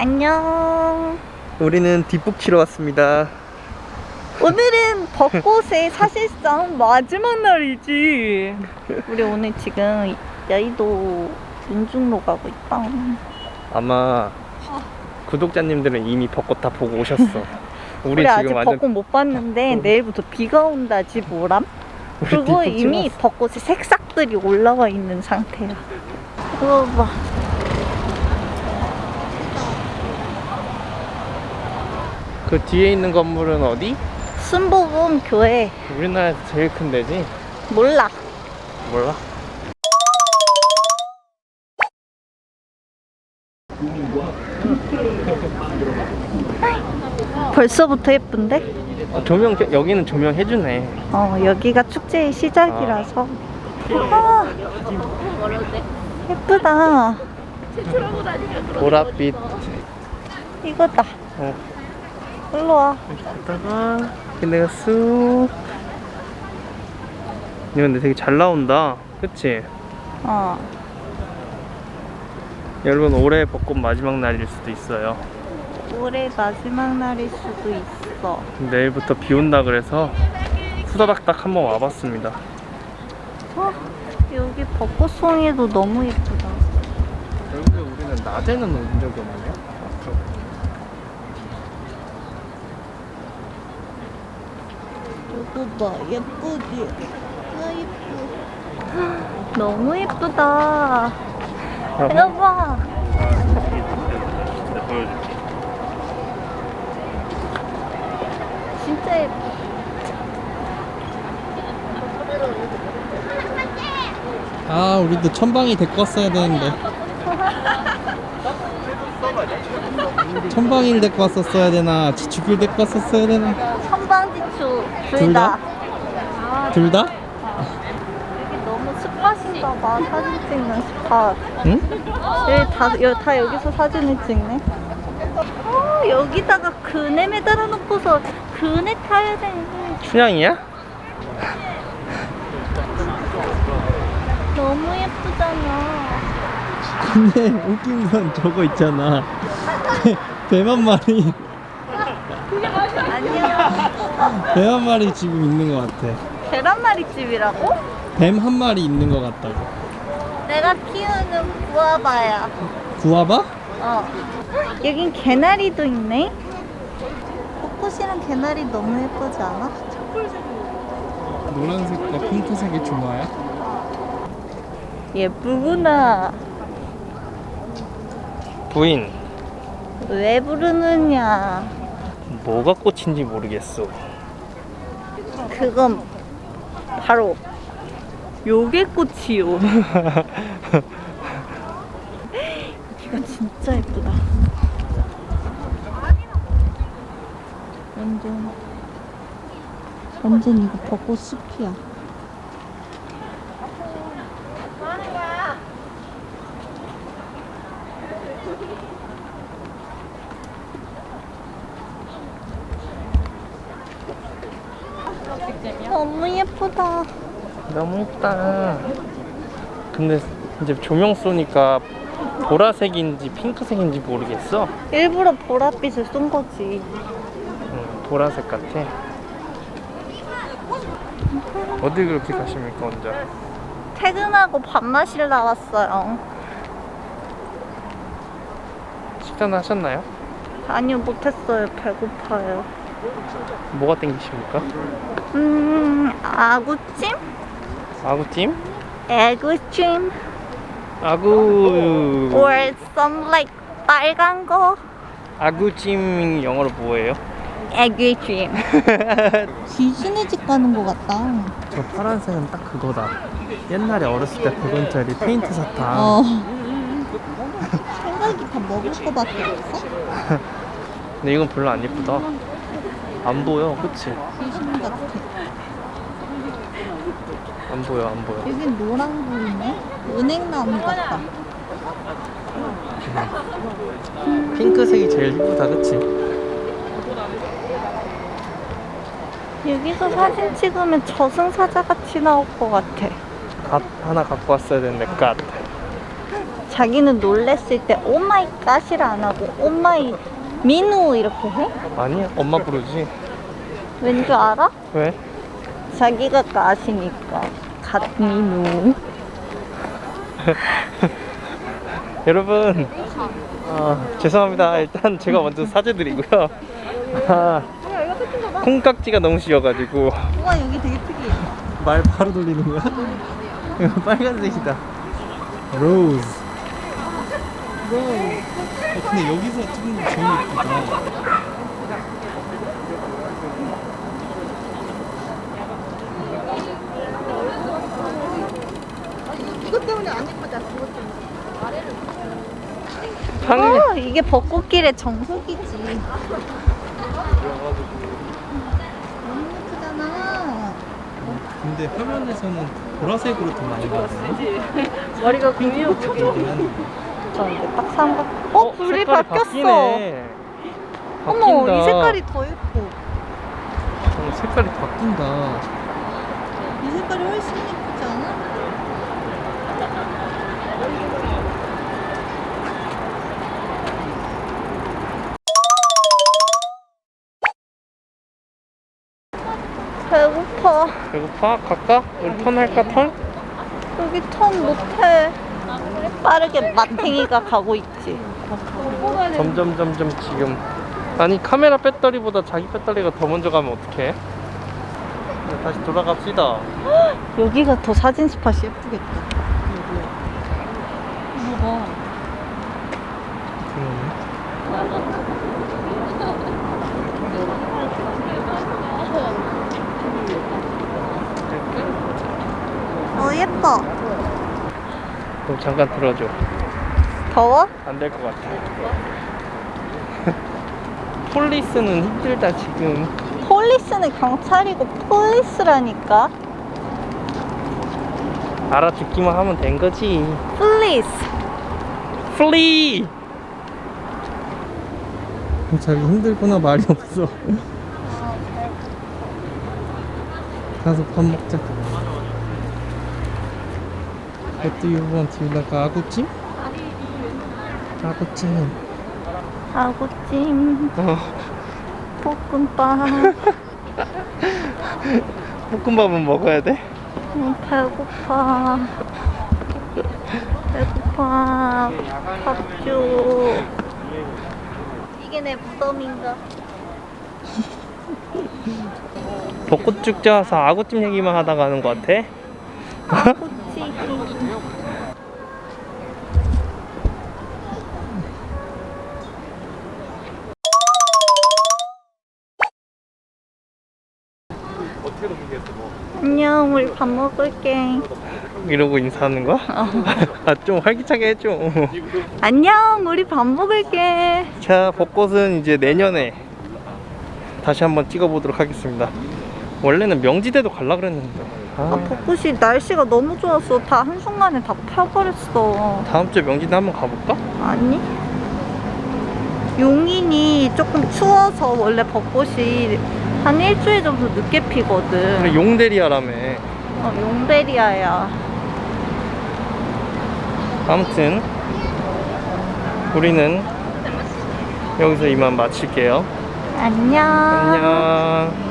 안녕. 우리는 뒷북 치러 왔습니다. 오늘은 벚꽃의 사실상 마지막 날이지. 우리 오늘 지금 여의도 윤중로 가고 있다. 아마 구독자님들은 이미 벚꽃 다 보고 오셨어. 우리, 우리 아직 지금 완전 벚꽃 못 봤는데 어. 내일부터 비가 온다지 뭐람? 우리 그리고 뒷북 이미. 벚꽃의 색싹들이 올라와 있는 상태야. 봐. 그 뒤에 있는 건물은 어디? 순복음 교회 우리나라에서 제일 큰 데지? 몰라. 몰라? 벌써부터 예쁜데? 어, 조명 여기는 조명 해주네. 어 여기가 축제의 시작이라서. 아, 예쁘다. 보랏빛. 이거다. 어. 일로 와. 갔다가 내가 쑥. 이거 근데 되게 잘 나온다. 그치? 어. 여러분 올해 벚꽃 마지막 날일 수도 있어요. 올해 마지막 날일 수도 있어. 내일부터 비 온다 그래서 후다닥닥 한번 와봤습니다. 어, 여기 벚꽃송이도 너무 예쁘다. 여기서 우리는 낮에는 온 적이 없네요. 이거 봐, 예쁘지? 아, 예뻐. 너무 예쁘다. 이거 봐. 내가 보여줄게. 진짜 예뻐. 아 우리도 천방이 데리고 왔어야 되는데 천방이를 데리고 왔었어야 되나 지축을 데리고 왔었어야 되나 선방지추 둘둘 다? 다. 둘 다? 여기 너무 스팟인가 봐. 사진 찍는 스팟. 응? 여기 다, 여, 다 여기서 사진을 찍네. 어, 여기다가 그네 매달아 놓고서 그네 타야 돼. 춘향이야? 너무 예쁘잖아. 근데 웃긴 건 저거 있잖아 배, 배만 마리 안녕. 배한 마리 지금 있는 것 같아 계란말이 집이라고? 뱀 한 마리 있는 것 같다고 내가 키우는 구아바야. 구워봐? 어. 여긴 개나리도 있네. 벚꽃이랑 개나리 너무 예쁘지 않아? 노란색과 핑크색의 주마야? 예쁘구나. 부인, 왜 부르느냐? 뭐가 꽃인지 모르겠어. 그건 바로 요괴꽃이요. 여기가 진짜 예쁘다. 완전 완전 이거 벚꽃 숲이야. 너무 예쁘다. 너무 예쁘다. 근데 이제 조명 쏘니까 보라색인지 핑크색인지 모르겠어. 일부러 보랏빛을 쏜 거지. 응, 보라색 같아. 어디 그렇게 가십니까 혼자? 퇴근하고 밥 마시러 나왔어요. 식사는 하셨나요? 아니요, 못했어요. 배고파요. 뭐가 땡기십니까? 음, 아구찜? 아구찜? 에그찜? 아구 Or some like 빨간 거? 아구찜 영어로 뭐예요? 에그찜. 귀신의 집 가는 것 같다. 저 파란색은 딱 그거다. 옛날에 어렸을 때 100원짜리 페인트 사탕. 어. 생각이 다 먹을 거밖에 없어? 근데 이건 별로 안 예쁘다. 안 보여, 그치? 귀신 같아. 안 보여, 안 보여. 여긴 노란 불이네? 은행나무 같다. 핑크색이 제일 예쁘다, 그치? 여기서 사진 찍으면 저승사자 같이 나올 것 같아. 갓 하나 갖고 왔어야 되는데, 갓. 자기는 놀랬을 때 오마이 갓이라 안 하고 오마이 민우 이렇게 해? 아니 엄마 부르지 왠 줄 알아? 왜? 자기가 갓이니까 갓민우 여러분 아, 죄송합니다 일단 제가 먼저 사죄드리고요 아, 콩깍지가 너무 씌어가지고 우와 여기 되게 특이해 말 바로 돌리는 거야? 이거 빨간색이다 로즈. 로즈. 어, 근데 여기서 찍는 게 제일 예쁘다. 이것 때문에 안 예쁘다 그것 때문에 한 어, 이게 벚꽃길의 정석이지 너무 예쁘잖아 근데 화면에서는 보라색으로 더 많이 나오네. 머리가 이긴 한 데. 저 이제 딱 삼각 어? 불이 색깔이 바뀌었어 바뀌네. 어머 바뀐다. 이 색깔이 더 예뻐 어, 색깔이 바뀐다. 이 색깔이 훨씬 예쁘지 않아? 배고파 배고파? 갈까? 우리 턴 할까 턴? 여기 턴 못해 빠르게 마탱이가 가고 있지. 점점 점점 지금. 아니 카메라 배터리보다 자기 배터리가 더 먼저 가면 어떡해? 다시 돌아갑시다. 여기가 더 사진 스팟이 예쁘겠다. 여기야 이거 봐 그러네. 어 예뻐 그럼 잠깐 들어줘. 더워? 안 될 것 같아. 폴리스는 힘들다 지금. 폴리스는 경찰이고 폴리스라니까. 알아듣기만 하면 된 거지. 플리스 플리 자기 힘들구나 말이 없어. 가서 밥 먹자. What do you want? You like 아구찜? 아구찜. 아구찜 어, 볶음밥 볶음밥은 먹어야 돼? 음, 배고파 배고파 밥 줘 이게 내 무덤인가 벚꽃 축제 와서 아구찜 얘기만 하다 가는 것 같아 아구 밥 먹을게. 이러고 인사하는 거야? 아 좀 활기차게 해줘. 안녕 우리 밥 먹을게. 자 벚꽃은 이제 내년에 다시 한번 찍어보도록 하겠습니다. 원래는 명지대도 갈라 그랬는데. 아, 아, 벚꽃이 날씨가 너무 좋았어 다 한순간에 다 펴버렸어. 다음 주에 명지대 한번 가볼까? 아니. 용인이 조금 추워서 원래 벚꽃이 한 일주일 정도 늦게 피거든. 그래 용대리아라며 어, 용베리아야. 아무튼 우리는 여기서 이만 마칠게요. 안녕. 안녕